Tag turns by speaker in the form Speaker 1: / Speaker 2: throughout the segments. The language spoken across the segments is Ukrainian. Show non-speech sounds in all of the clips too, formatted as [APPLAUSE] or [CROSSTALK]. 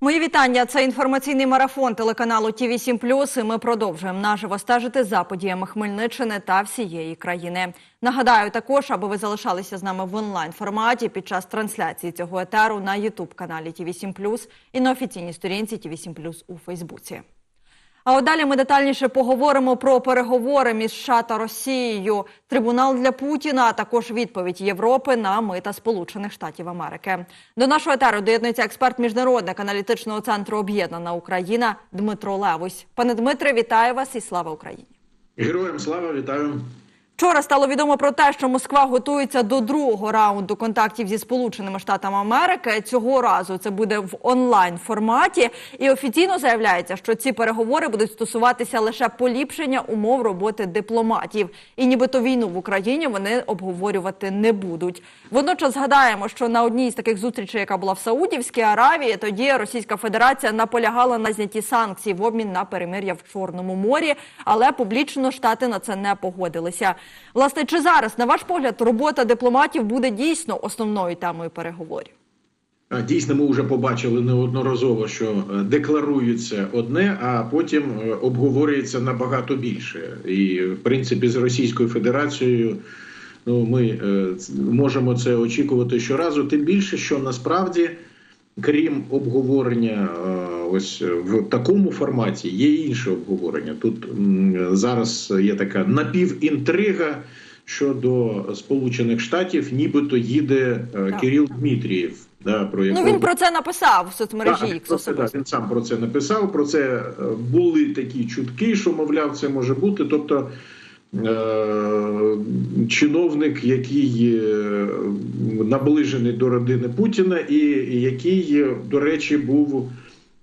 Speaker 1: Мої вітання. Це інформаційний марафон телеканалу Ті 7 І Ми продовжуємо наживо стежити за подіями Хмельниччини та всієї країни. Нагадаю, також, аби ви залишалися з нами в онлайн форматі під час трансляції цього етеру на Ютуб каналі Ті 7 і на офіційній сторінці Ті 7 у Фейсбуці. А далі ми детальніше поговоримо про переговори між США та Росією, трибунал для Путіна, а також відповідь Європи на мита Сполучених Штатів Америки. До нашого етеру доєднується експерт міжнародник аналітичного центру Об'єднана Україна Дмитро Левусь. Пане Дмитре, вітаю вас і слава Україні!
Speaker 2: Героям слава вітаю.
Speaker 1: Вчора стало відомо про те, що Москва готується до другого раунду контактів зі Сполученими Штатами Америки. Цього разу це буде в онлайн форматі, і офіційно заявляється, що ці переговори будуть стосуватися лише поліпшення умов роботи дипломатів, і нібито війну в Україні вони обговорювати не будуть. Водночас згадаємо, що на одній з таких зустрічей, яка була в Саудівській Аравії, тоді Російська Федерація наполягала на знятті санкцій в обмін на перемир'я в Чорному морі, але публічно штати на це не погодилися. Власне, чи зараз, на ваш погляд, робота дипломатів буде дійсно основною темою переговорів?
Speaker 2: Дійсно, ми вже побачили неодноразово, що е, декларується одне, а потім е, обговорюється набагато більше. І в принципі, з Російською Федерацією ну ми е, можемо це очікувати щоразу. Тим більше, що насправді, крім обговорення, е, ось в такому форматі, є інше обговорення. Тут зараз є така напівінтрига. Щодо Сполучених Штатів, нібито їде е,
Speaker 1: Так.
Speaker 2: Кирил Дмитрієв, да, про
Speaker 1: Ну він про це написав в соцмережі
Speaker 2: так, це, так, він сам про це написав. Про це е, були такі чутки, що мовляв, це може бути. Тобто е- чиновник, який е, наближений до родини Путіна, і який, е, до речі, був.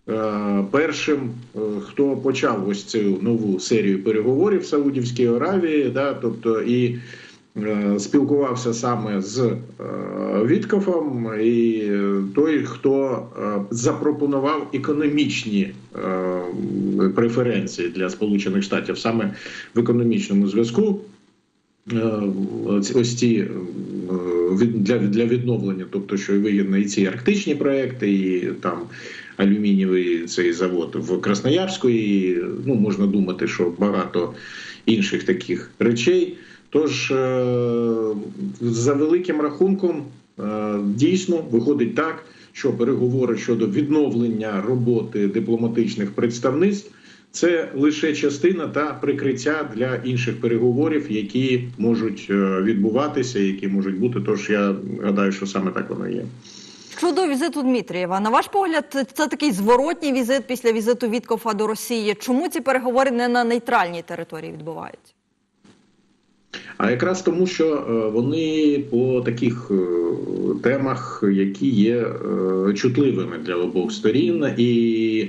Speaker 2: е, Першим, е, хто почав ось цю нову серію переговорів в Саудівській Аравії, да, тобто і е, спілкувався саме з е, Віткофом, і е, той, хто е, запропонував економічні е, преференції для Сполучених Штатів саме в економічному зв'язку. Е, ось- ці е, для, для відновлення, тобто, що вигідно і ці арктичні проекти, і там алюмінієвий цей завод в Красноярську, і ну можна думати, що багато інших таких речей. Тож, е, за великим рахунком, е, дійсно виходить так, що переговори щодо відновлення роботи дипломатичних представництв це лише частина та прикриття для інших переговорів, які можуть е, відбуватися, які можуть бути. Тож я гадаю, що саме так воно є.
Speaker 1: Щодо візиту Дмитрієва, на ваш погляд, це такий зворотній візит після візиту Віткофа до Росії. Чому ці переговори не на нейтральній території відбуваються?
Speaker 2: А якраз тому, що е, вони по таких е, темах, які є е, чутливими для обох сторін, і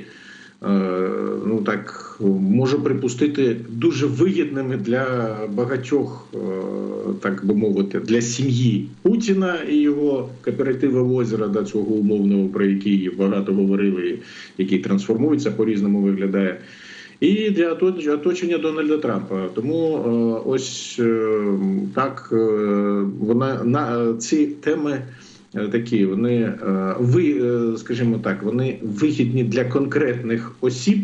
Speaker 2: ну так можу припустити дуже вигідними для багатьох, е, так би мовити, для сім'ї Путіна і його кооперативу озера до цього умовного, про який багато говорили, який трансформується по різному виглядає і для оточення Дональда Трампа. Тому е, ось е, так е, вона на е, ці теми. Е, Такі вони е, ви, е, скажімо так, вони вигідні для конкретних осіб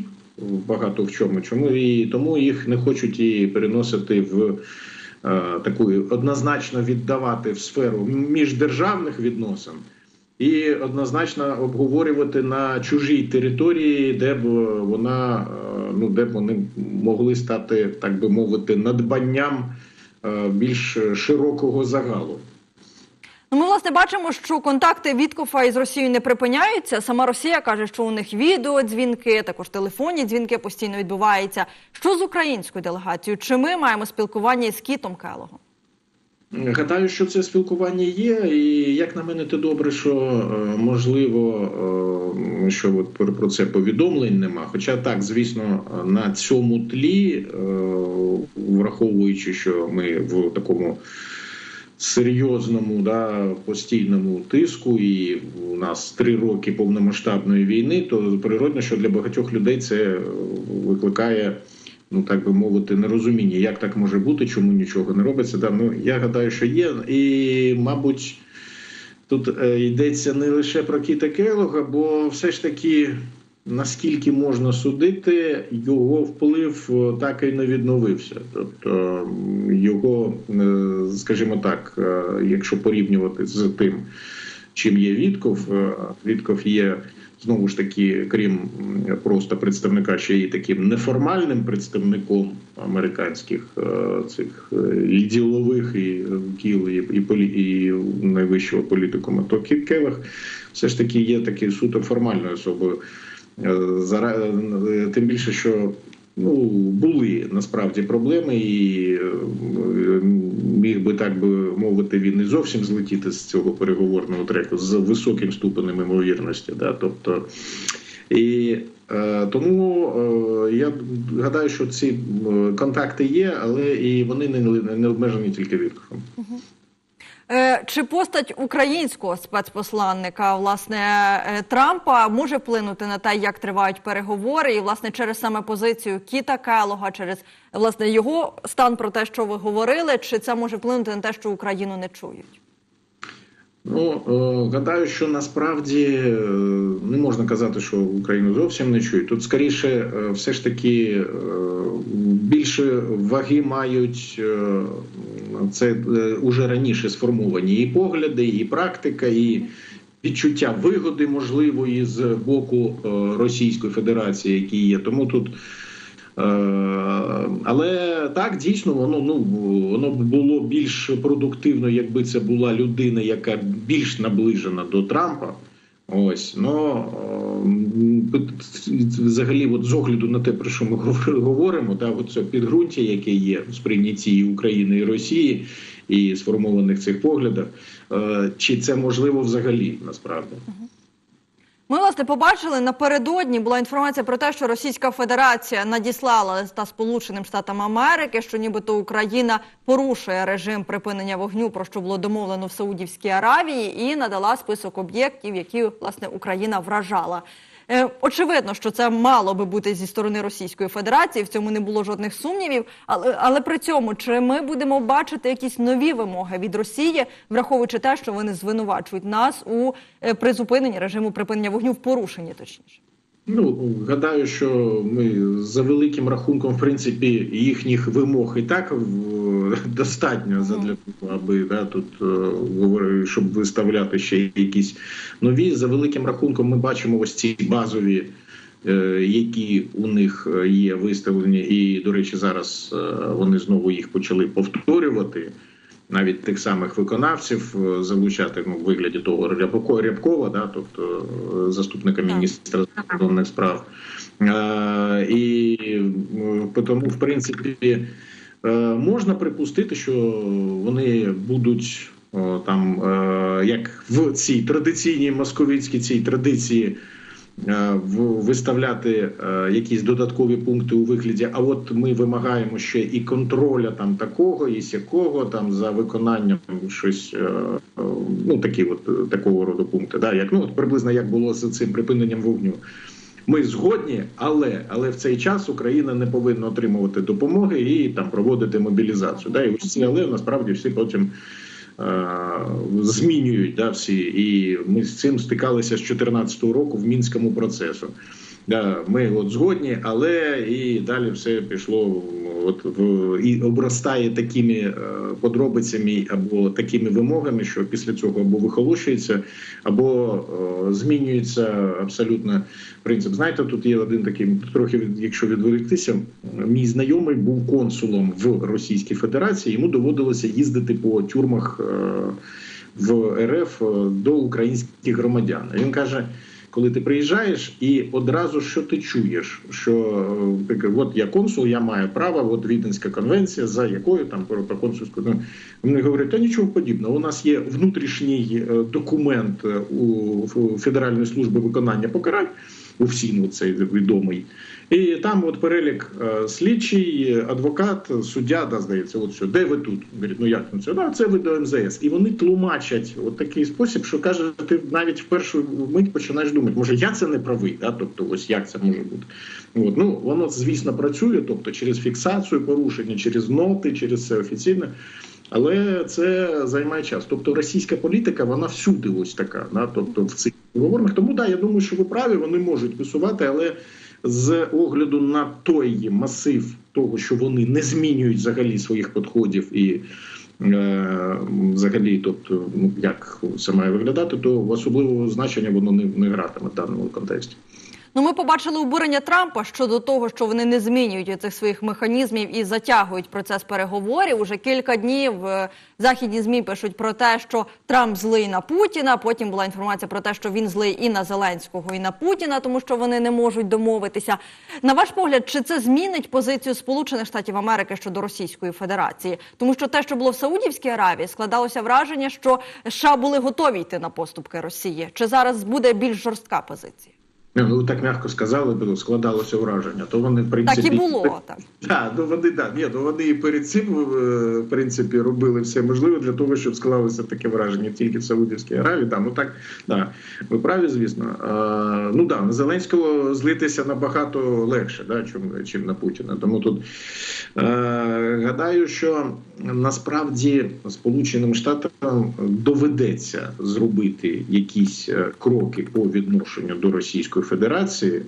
Speaker 2: багато в чому. Чому і тому їх не хочуть і переносити в таку однозначно віддавати в сферу міждержавних відносин і однозначно обговорювати на чужій території, де б вона ну де б вони могли стати, так би мовити, надбанням більш широкого загалу.
Speaker 1: Ну, ми власне бачимо, що контакти Віткофа із Росією не припиняються. Сама Росія каже, що у них відеодзвінки, також телефонні дзвінки постійно відбуваються. Що з українською делегацією? Чи ми маємо спілкування із Кітом Келогом?
Speaker 2: Гадаю, що це спілкування є, і як на мене, то добре, що е, можливо, е, що от про про це повідомлень нема. Хоча так, звісно, на цьому тлі, е, враховуючи, що ми в такому серйозному да, постійному тиску, і у нас три роки повномасштабної війни, то природно, що для багатьох людей це викликає ну так би мовити, нерозуміння, як так може бути, чому нічого не робиться. Да, ну я гадаю, що є, і мабуть. тут е, йдеться не лише про Кіта Келога, бо все ж таки, наскільки можна судити, його вплив е, так і не відновився. Тобто його, е, скажімо так, е, якщо порівнювати з тим, чим є Вітков, Вітков є. Знову ж таки, крім просто представника, ще й таким неформальним представником американських цих і ділових і кіл, і, і, і найвищого політикума, то Кіт Келлог все ж таки є такою суто формальною особою. Е, е, Тим більше, що ну, були насправді проблеми, і е, міг би так би мовити, він не зовсім злетіти з цього переговорного треку з високим ступенем ймовірності. Да? Тобто, і тому я гадаю, що ці контакти є, але і вони не, не обмежені тільки Віткофом.
Speaker 1: Е, Чи постать українського спецпосланника власне е, Трампа може вплинути на те, як тривають переговори, і власне через саме позицію Кіта Келога, через власне його стан про те, що ви говорили, чи це може вплинути на те, що Україну не чують?
Speaker 2: Ну е, гадаю, що насправді е, не можна казати, що Україну зовсім не чують. Тут скоріше, е, все ж таки більше ваги мають це уже раніше сформовані і погляди, і практика, і відчуття вигоди можливої з боку Російської Федерації, які є. Тому тут. Е, Але так дійсно воно ну воно б було більш продуктивно, якби це була людина, яка більш наближена до Трампа. Ось ну взагалі, от з огляду на те, про що ми говоримо, та от це підґрунтя, яке є в сприйнятті України і Росії, і сформованих цих поглядах, е, чи це можливо взагалі насправді?
Speaker 1: Ми власне побачили напередодні була інформація про те, що Російська Федерація надіслала листа Сполученим Штатам Америки, що нібито Україна порушує режим припинення вогню, про що було домовлено в Саудівській Аравії, і надала список об'єктів, які власне Україна вражала. Е, Очевидно, що це мало би бути зі сторони Російської Федерації. В цьому не було жодних сумнівів. Але але при цьому чи ми будемо бачити якісь нові вимоги від Росії, враховуючи те, що вони звинувачують нас у е, призупиненні режиму припинення вогню в порушенні, точніше.
Speaker 2: Ну гадаю, що ми за великим рахунком, в принципі, їхніх вимог і так в- достатньо задля того, аби да, тут е, щоб виставляти ще якісь нові. За великим рахунком, ми бачимо ось ці базові. е, Які у них е, є виставлені, і до речі, зараз е, вони знову їх почали повторювати навіть тих самих виконавців е, залучати ну, в вигляді того Рябко- Рябкова, да, тобто е, заступника міністра закордонних справ. Е, І е, тому, в принципі, е, можна припустити, що вони будуть там, як в цій традиційній московицькій цій традиції. Е, Виставляти е, якісь додаткові пункти у вигляді, а от ми вимагаємо ще і контроля там такого, і сякого там за виконанням щось, е, ну такі, от такого роду пункти. Да, як ну от приблизно як було з цим припиненням вогню. Ми згодні, але але в цей час Україна не повинна отримувати допомоги і там проводити мобілізацію. Да, і ось але насправді всі потім змінюють да, всі. І ми з цим стикалися з 2014 року в мінському процесу. Ми от згодні, але і далі все пішло от в і обростає такими е, подробицями або такими вимогами, що після цього або вихолощується, або е, змінюється абсолютно принцип. Знаєте, тут є один такий трохи якщо відволіктися, мій знайомий був консулом в Російській Федерації. Йому доводилося їздити по тюрмах е, в РФ до українських громадян. Він каже. Коли ти приїжджаєш, і одразу що ти чуєш, що е, от я консул, я маю право, от Віденська конвенція, за якою там про, консульську ну, вони говорять, та нічого подібного. У нас є внутрішній е, документ е, у Федеральної служби виконання покарань у ФСІНу, цей відомий. І там от перелік е, слідчий, адвокат, суддя, да, здається, от що, де ви тут? Говорять, ну як ну, це? Да, це ви до МЗС. І вони тлумачать от такий спосіб, що каже, ти навіть в першу мить починаєш думати, може я це не правий, да? тобто ось як це може бути. От, ну, воно, звісно, працює, тобто через фіксацію порушення, через ноти, через це офіційне. Але це займає час. Тобто російська політика вона всюди ось така. Да? Тобто в цих переговорах. Тому да, я думаю, що ви праві, вони можуть висувати, але з огляду на той масив того, що вони не змінюють взагалі своїх підходів і. е, Взагалі, тобто, як це має виглядати, то особливого значення воно не, не гратиме в даному контексті.
Speaker 1: Ну, ми побачили обурення Трампа щодо того, що вони не змінюють цих своїх механізмів і затягують процес переговорів. Уже кілька днів е, західні змі пишуть про те, що Трамп злий на Путіна. Потім була інформація про те, що він злий і на Зеленського, і на Путіна, тому що вони не можуть домовитися. На ваш погляд, чи це змінить позицію Сполучених Штатів Америки щодо Російської Федерації? Тому що те, що було в Саудівській Аравії, складалося враження, що США були готові йти на поступки Росії. Чи зараз буде більш жорстка позиція?
Speaker 2: Ну, ви так м'яко сказали, бо складалося враження. То вони в принципі
Speaker 1: Так і було так.
Speaker 2: Так, ну вони да, ні, ну вони і перед цим е, в принципі робили все можливе для того, щоб склалося таке враження тільки в Саудівській Аравії. Да, ну так, да, ви праві, звісно. А, ну да, на Зеленського злитися набагато легше, да, чим, чим на Путіна. Тому тут е, гадаю, що насправді Сполученим Штатам доведеться зробити якісь е, кроки по відношенню до Російської Федерації, е,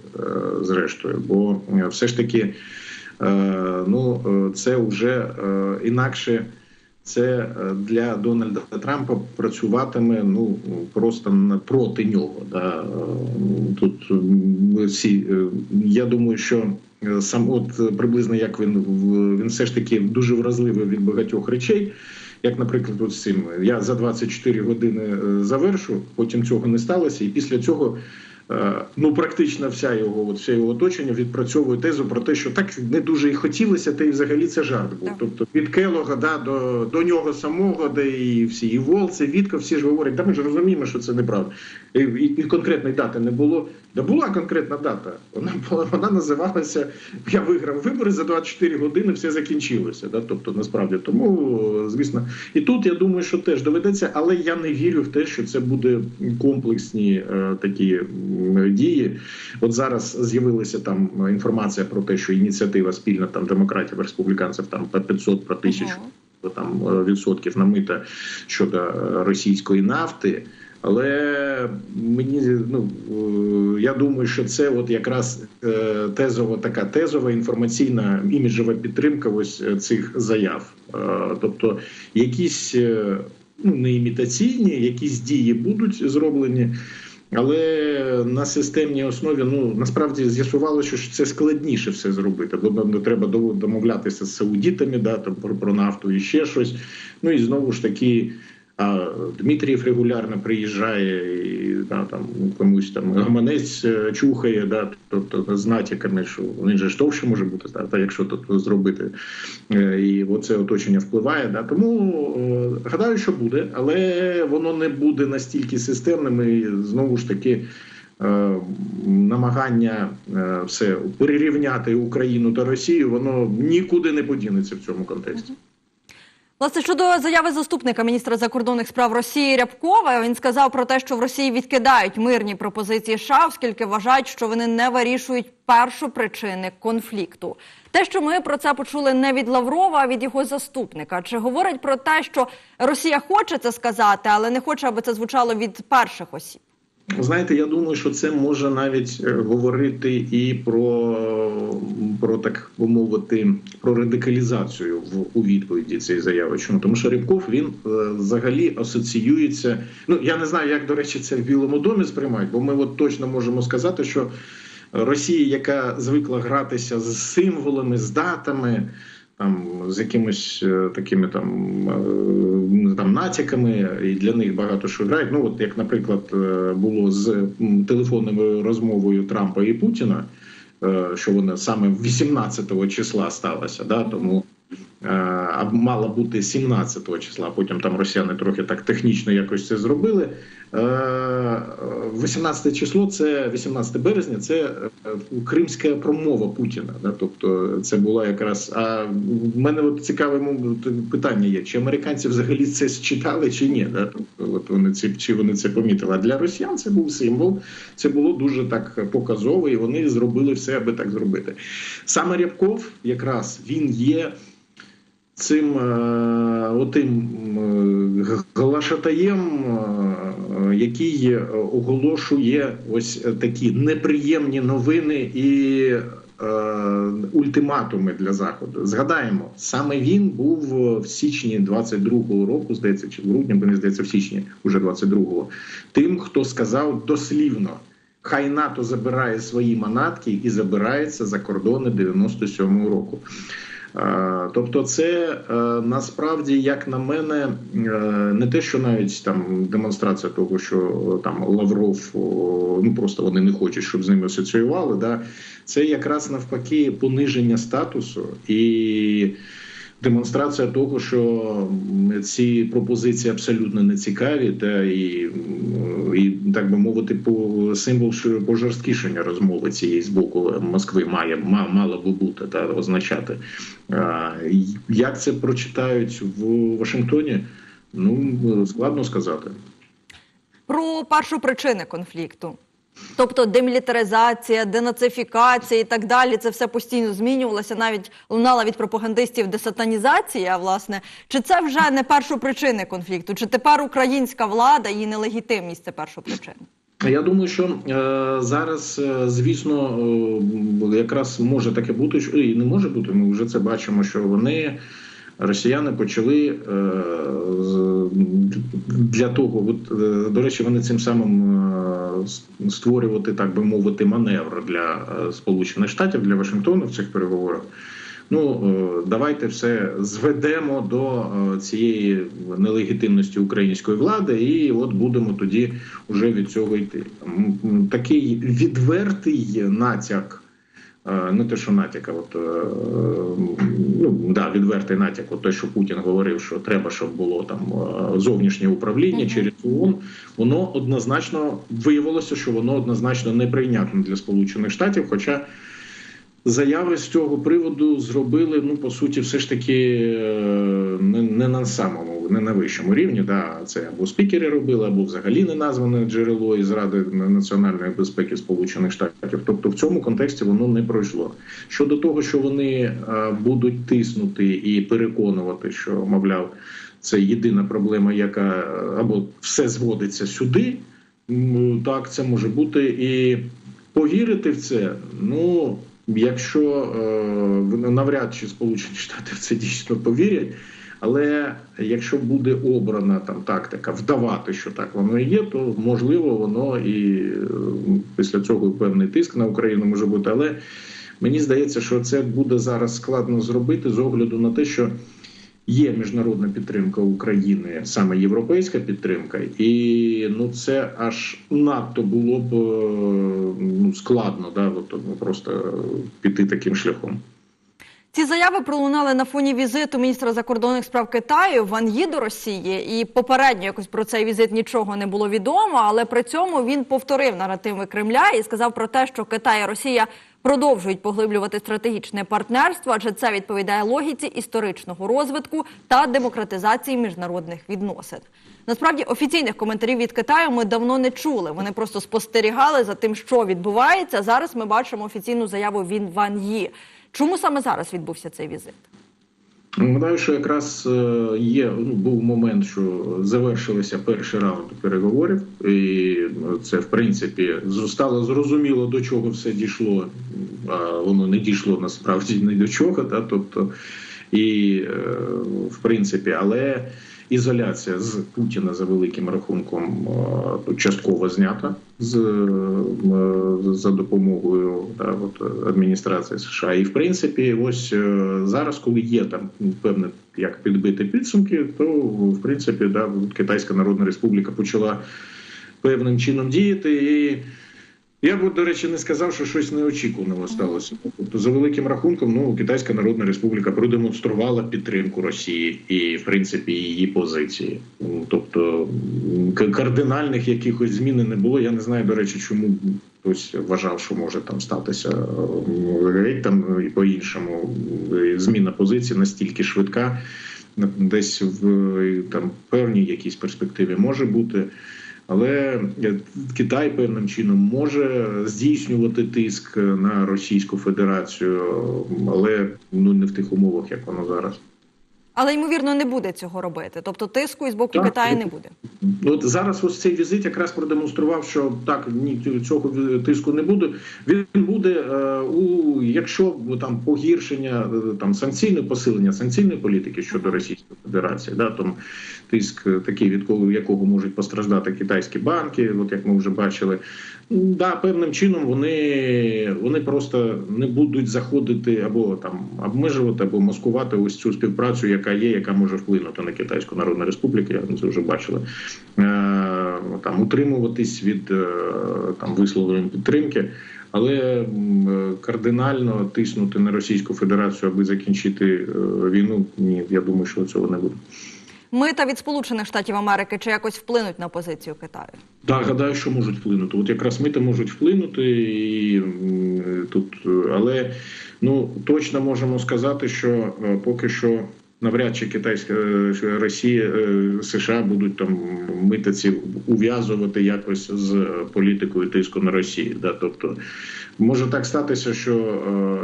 Speaker 2: зрештою, бо е, все ж таки. Е, ну це вже інакше. Це для Дональда Трампа працюватиме ну просто проти нього. Да. Тут всі я думаю, що сам от приблизно як він він все ж таки дуже вразливий від багатьох речей. Як, наприклад, от з цим я за 24 години завершу, потім цього не сталося, і після цього ну практично вся його, от все його оточення відпрацьовує тезу про те, що так не дуже і хотілося, та й взагалі це жарт був.
Speaker 1: Так.
Speaker 2: Тобто від Келога да, до, до нього самого, де і всі, і Волце, Вітко, всі ж говорять, да ми ж розуміємо, що це неправда. І, конкретної дати не було. Да була конкретна дата. Вона була, вона називалася Я виграв вибори за 24 години, все закінчилося. Да? Тобто, насправді, тому звісно, і тут я думаю, що теж доведеться, але я не вірю в те, що це буде комплексні е, такі дії. От зараз з'явилася там інформація про те, що ініціатива спільна там демократів, республіканців там по 500 про тисячу там е, відсотків на мита щодо е, російської нафти. Але мені ну е, я думаю, що це от якраз е, тезова така тезова інформаційна іміджова підтримка ось е, цих заяв. Тобто якісь ну не імітаційні, якісь дії будуть зроблені. Але на системній основі ну насправді з'ясувалося, що це складніше все зробити, бо не треба домовлятися з саудітами, да там про, про нафту і ще щось. Ну і знову ж таки. А Дмитрієв регулярно приїжджає і да, там комусь там гаманець е, чухає, да, тобто з натяками, що же ж товще може бути, та якщо тут зробити. Е, І оце оточення впливає. Да. Тому е, гадаю, що буде, але воно не буде настільки системним і знову ж таки. Намагання все перерівняти Україну та Росію, воно нікуди не подінеться в цьому контексті.
Speaker 1: Власне, щодо заяви заступника міністра закордонних справ Росії Рябкова, він сказав про те, що в Росії відкидають мирні пропозиції США, оскільки вважають, що вони не вирішують першопричини конфлікту. Те, що ми про це почули не від Лаврова, а від його заступника, чи говорить про те, що Росія хоче це сказати, але не хоче, аби це звучало від перших осіб.
Speaker 2: Знаєте, я думаю, що це може навіть е, говорити і про, про так би мовити, про радикалізацію в у відповіді цієї заяви. Чому тому, що Рябков він е, взагалі асоціюється. Ну я не знаю, як до речі, це в Білому домі сприймають, бо ми от точно можемо сказати, що Росія, яка звикла гратися з символами, з датами. Там з якимись е, такими там, е, там натяками, і для них багато що грають. Ну от як, наприклад, е, було з телефонною розмовою Трампа і Путіна, що вона саме 18 числа сталася, да тому. Е, мала бути 17 числа. Потім там росіяни трохи так технічно якось це зробили. Е, 18 число, це 18 березня, це е, кримська промова Путіна. Тобто це була якраз. А в мене от цікаве питання є: чи американці взагалі це считали, чи ні? Тобто, от вони це чи вони це помітили? А для росіян це був символ. Це було дуже так показово, і вони зробили все, аби так зробити. Саме Рябков, якраз він є. Цим е, отим е, глашатаєм, е, який оголошує ось такі неприємні новини і ультиматуми для заходу. Згадаємо, саме він був в січні 22-го року, здається, чи в грудні, мені здається, в січні уже 22-го, тим, хто сказав дослівно. Хай НАТО забирає свої манатки і забирається за кордони 97-го року. Е, Тобто, це е, насправді, як на мене, е, не те, що навіть там демонстрація того, що там Лавров ну просто вони не хочуть, щоб з ними асоціювали. Да, це якраз навпаки пониження статусу і демонстрація того, що ці пропозиції абсолютно не цікаві, та і, і так би мовити, по символ пожорсткішення розмови цієї з боку Москви має ма- мало би бути та означати. Як це прочитають в Вашингтоні? Ну складно сказати.
Speaker 1: Про першу причини конфлікту. Тобто демілітаризація, денацифікація і так далі, це все постійно змінювалося, навіть лунала від пропагандистів десатанізація, власне. Чи це вже не першопричини конфлікту? Чи тепер українська влада і нелегітимність це першопричина?
Speaker 2: Я думаю, що е, зараз, е, звісно, е, якраз може таке бути, що і не може бути. Ми вже це бачимо, що вони. Росіяни почали е, для того, е, до речі, вони цим самим е, створювати, так би мовити, маневр для Сполучених Штатів для Вашингтону в цих переговорах. Ну давайте все зведемо до цієї нелегітимності української влади, і от будемо тоді вже від цього йти. Такий відвертий натяк. Не те, що натяк, а от е, ну да, відвертий натяк, от те, що Путін говорив, що треба, щоб було там е, зовнішнє управління через ООН, воно однозначно виявилося, що воно однозначно неприйнятне для Сполучених Штатів. Хоча заяви з цього приводу зробили, ну по суті, все ж таки е, не, не на самому, не на вищому рівні. Да, це або спікери робили, або взагалі не назване джерело із Ради національної безпеки Сполучених Штатів. Тобто в цьому контексті воно не пройшло. Щодо того, що вони е, будуть тиснути і переконувати, що мовляв, це єдина проблема, яка е, або все зводиться сюди. Так, це може бути і повірити в це. Ну якщо е, навряд чи Сполучені Штати в це дійсно повірять. Але якщо буде обрана там тактика вдавати, що так воно і є, то можливо воно і е, після цього певний тиск на Україну може бути. Але мені здається, що це буде зараз складно зробити з огляду на те, що є міжнародна підтримка України, саме європейська підтримка, і ну це аж надто було б е, ну, складно, да, от, ну, просто піти таким шляхом.
Speaker 1: Ці заяви пролунали на фоні візиту міністра закордонних справ Китаю Ван Ї до Росії. І попередньо якось про цей візит нічого не було відомо, але при цьому він повторив наративи Кремля і сказав про те, що Китай і Росія продовжують поглиблювати стратегічне партнерство, адже це відповідає логіці історичного розвитку та демократизації міжнародних відносин. Насправді офіційних коментарів від Китаю ми давно не чули. Вони просто спостерігали за тим, що відбувається. Зараз ми бачимо офіційну заяву від Ван Ї. Чому саме зараз відбувся цей візит?
Speaker 2: Нагадаю, що якраз е, є ну, був момент, що завершилися перший раунд переговорів, і ну, це в принципі стало зрозуміло до чого все дійшло. А воно не дійшло насправді ні до чого. Та тобто, і е, в принципі, але ізоляція з Путіна за великим рахунком е, частково знята з е, за допомогою да, от, адміністрації США. І в принципі, ось е, зараз, коли є там певне як підбити підсумки, то в принципі да, Китайська Народна Республіка почала певним чином діяти і. Я б, до речі, не сказав, що щось неочікуваного сталося. Тобто, за великим рахунком, ну Китайська Народна Республіка продемонструвала підтримку Росії і, в принципі, її позиції. Ну, Тобто кардинальних якихось змін не було. Я не знаю, до речі, чому хтось вважав, що може там статися геть там і по-іншому. Зміна позиції настільки швидка, десь в там певній якійсь перспективі може бути. Але е, Китай певним чином може здійснювати тиск на Російську Федерацію, але ну не в тих умовах, як воно зараз.
Speaker 1: Але ймовірно не буде цього робити. Тобто тиску із боку
Speaker 2: Так,
Speaker 1: Китаю не буде.
Speaker 2: От зараз ось цей візит якраз продемонстрував, що так ні цього тиску не буде. Він буде е, у якщо ну, там погіршення е, там санкційне посилення санкційної політики щодо Російської Федерації, да там тиск такий, від якого можуть постраждати китайські банки, от як ми вже бачили. Да, певним чином вони, вони просто не будуть заходити або там обмежувати, або маскувати ось цю співпрацю, яка є, яка може вплинути на Китайську Народну Республіку. Я це вже бачили. Е, Там утримуватись від е, там висловлень підтримки, але е, кардинально тиснути на Російську Федерацію, аби закінчити війну. Ні, я думаю, що цього не буде.
Speaker 1: Мита від Сполучених Штатів Америки чи якось вплинуть на позицію Китаю?
Speaker 2: Так, гадаю, що можуть вплинути. От якраз мита можуть вплинути і тут, е, але ну точно можемо сказати, що е, поки що. Навряд чи китайська е, Росія е, США будуть там митиці ув'язувати якось з політикою тиску на Росію. Да? Тобто може так статися, що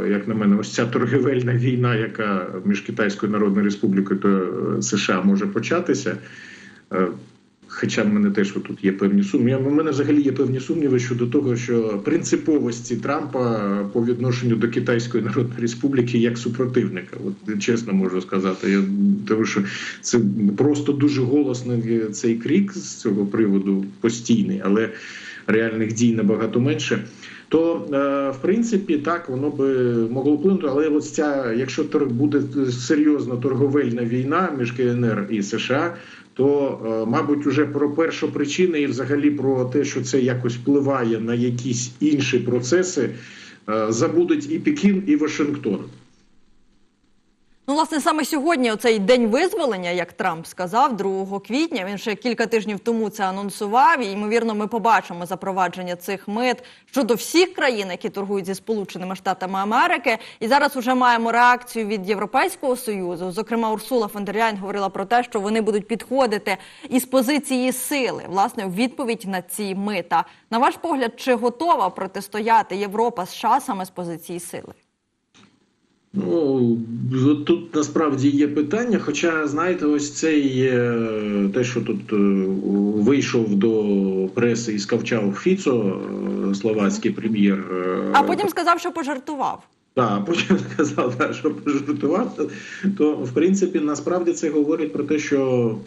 Speaker 2: е, як на мене, ось ця торгівельна війна, яка між Китайською Народною Республікою та е, США може початися. Е, Хоча в мене теж тут є певні сумніви. У мене взагалі є певні сумніви щодо того, що принциповості Трампа по відношенню до Китайської Народної Республіки як супротивника. От чесно можу сказати. Я тому, що це просто дуже голосний цей крік з цього приводу постійний, але реальних дій набагато менше. То е, в принципі так воно би могло вплинути, але ось ця, якщо торг буде серйозна торговельна війна між КНР і США, то е, мабуть уже про першу причину і взагалі про те, що це якось впливає на якісь інші процеси, е, забудуть і Пекін, і Вашингтон.
Speaker 1: Ну, власне, саме сьогодні, оцей день визволення, як Трамп сказав, 2 квітня. Він ще кілька тижнів тому це анонсував. І ймовірно, ми побачимо запровадження цих мит щодо всіх країн, які торгують зі Сполученими Штатами Америки. І зараз вже маємо реакцію від Європейського союзу. Зокрема, Урсула фон говорила про те, що вони будуть підходити із позиції сили, власне, в відповідь на ці мита. На ваш погляд, чи готова протистояти Європа США саме з позиції сили?
Speaker 2: Ну тут насправді є питання. Хоча, знаєте, ось цей е, те, що тут е, вийшов до преси і скавчав Фіцо, е, словацький прем'єр.
Speaker 1: А потім сказав, що пожартував.
Speaker 2: Так, потім [LAUGHS] сказав, да, що пожартувати, то в принципі насправді це говорить про те, що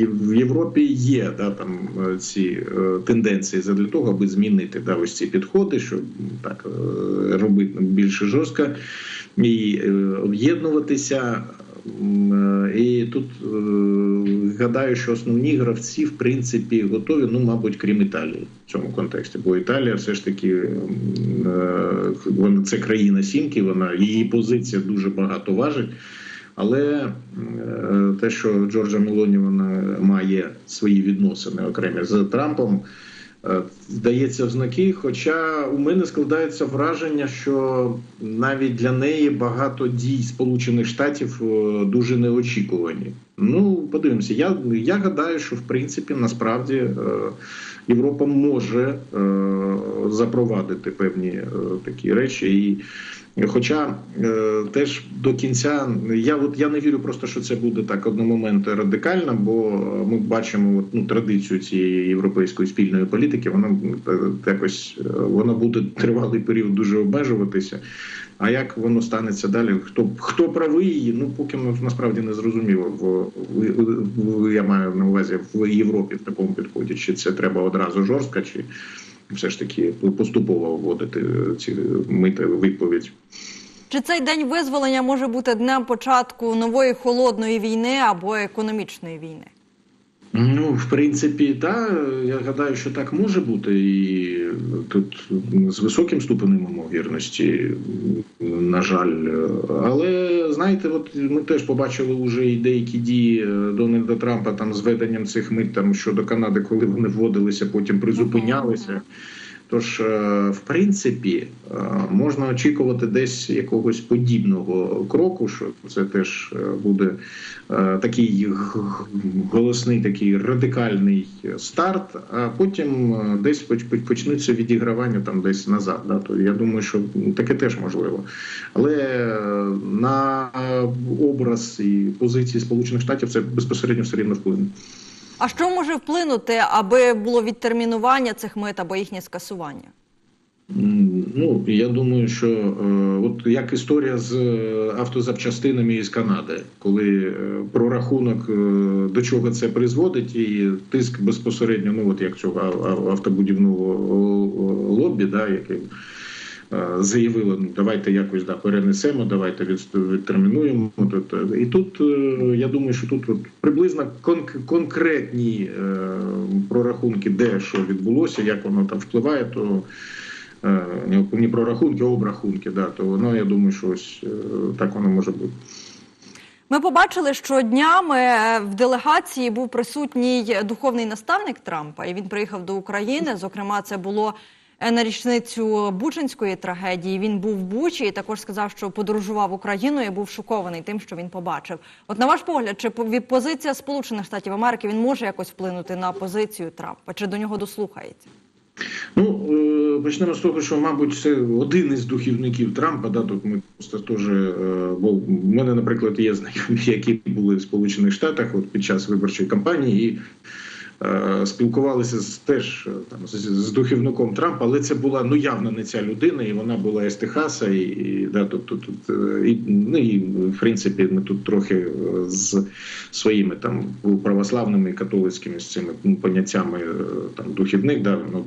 Speaker 2: в Європі є да, там е, ці е, тенденції для того, аби змінити да, ось ці підходи, щоб так е, робити більше жорстко і об'єднуватися. Е, І тут е, гадаю, що основні гравці в принципі готові, ну мабуть, крім Італії в цьому контексті. Бо Італія все ж таки е, вона це країна сімки, вона її позиція дуже багато важить. Але те, що Джорджа Мелоні вона має свої відносини окремі з Трампом, е, здається в знаки. Хоча у мене складається враження, що навіть для неї багато дій Сполучених Штатів е, дуже неочікувані. Ну, подивимося. Я, я гадаю, що в принципі насправді е, Європа може е, запровадити певні е, такі речі і. Хоча е, теж до кінця я от я не вірю просто, що це буде так одномоментно радикально, бо ми бачимо ну, традицію цієї європейської спільної політики. Вона е, якось е, вона буде тривалий період дуже обмежуватися. А як воно станеться далі? Хто хто правий? Ну поки ми насправді не зрозуміло. В, в я маю на увазі в Європі в такому підході, чи це треба одразу жорстко, чи все ж таки поступово вводити ці мити відповідь.
Speaker 1: Чи цей день визволення може бути днем початку нової холодної війни або економічної війни?
Speaker 2: Ну, в принципі, так. Я гадаю, що так може бути, і тут з високим ступенем ймовірності, на жаль. Але знаєте, от ми теж побачили вже і деякі дії Дональда Трампа там з веденням цих мит там щодо Канади, коли вони вводилися, потім призупинялися. Тож, е, в принципі, е, можна очікувати десь якогось подібного кроку, що це теж е, буде такий голосний, такий радикальний старт, а потім десь поч- поч- почнуться відігравання там десь назад. Да? То я думаю, що таке теж можливо. Але на образ і позиції Сполучених Штатів це безпосередньо все рівно вплине.
Speaker 1: А що може вплинути, аби було відтермінування цих мит або їхнє скасування?
Speaker 2: Ну, я думаю, що е, от як історія з е, автозапчастинами із Канади, коли е, прорахунок е, до чого це призводить, і тиск безпосередньо, ну от як цього ав- ав- автобудівного лобі, да, яке е, заявило, ну давайте якось да, перенесемо, давайте від- відтермінуємо. І тут е, я думаю, що тут приблизно кон- конкретні е, прорахунки, де що відбулося, як воно там впливає, то. Ні- прорахунки, обрахунки, да, то воно, я думаю, що ось так воно може бути.
Speaker 1: Ми побачили, що днями в делегації був присутній духовний наставник Трампа, і він приїхав до України. Зокрема, це було на річницю Бучинської трагедії. Він був в Бучі і також сказав, що подорожував Україною і був шокований тим, що він побачив. От на ваш погляд, чи по- позиція Сполучених Штатів Америки він може якось вплинути на позицію Трампа, чи до нього дослухається?
Speaker 2: Ну, е, почнемо з того, що, мабуть, це один із духівників Трампа. Да, тут ми просто теж, е, бо в мене, наприклад, є знайомі, які були в Сполучених Штатах от під час виборчої кампанії і е, спілкувалися з теж е, там з, з духівником Трампа, але це була ну явно не ця людина, і вона була із Техаса, і, і да, тут, тут, е, і, ну і в принципі ми тут трохи е, з своїми там православними і католицькими з цими ну, поняттями е, там духівник, да, ну,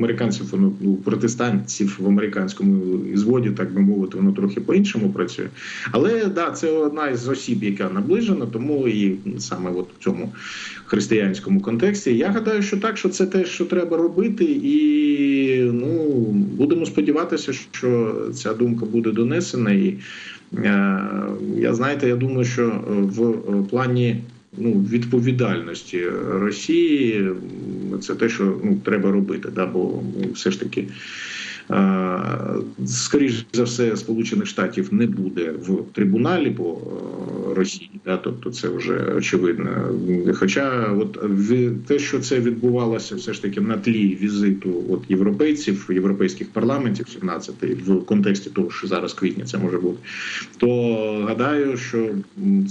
Speaker 2: американців воно у протестантів в американському зводі, так би мовити, воно трохи по-іншому працює. Але да, це одна із осіб, яка наближена, тому і саме от в цьому християнському контексті. Я гадаю, що так, що це те, що треба робити, і ну будемо сподіватися, що ця думка буде донесена. І е, я знаєте, я думаю, що в плані ну, відповідальності Росії це те, що ну, треба робити, да, бо ну, все ж таки. Е, Скоріш за все, Сполучених Штатів не буде в трибуналі по е, Росії, да, тобто це вже очевидно. Хоча, от те, що це відбувалося, все ж таки на тлі візиту от європейців, європейських парламентів, 17 в контексті того, що зараз квітня це може бути, то гадаю, що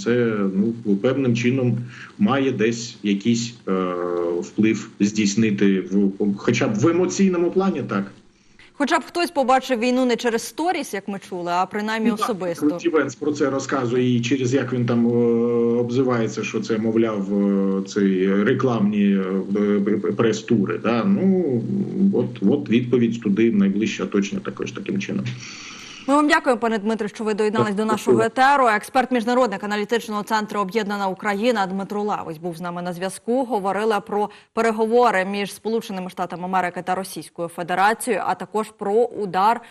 Speaker 2: це ну певним чином має десь якийсь е, вплив здійснити в хоча б в емоційному плані, так.
Speaker 1: Хоча б хтось побачив війну не через сторіс, як ми чули, а принаймні
Speaker 2: Ну,
Speaker 1: особисто.
Speaker 2: Крут Івенс про це розказує і через як він там е, обзивається, що це мовляв цей рекламні е, прес-тури. Да? Ну от, от відповідь туди найближча точно також таким чином.
Speaker 1: Ми вам дякуємо, пане Дмитре, що ви доєднались до нашого етеру. Експерт міжнародних аналітичного центру Об'єднана Україна Дмитро Лавось був з нами на зв'язку. Говорила про переговори між Сполученими Штатами Америки та Російською Федерацією, а також про удар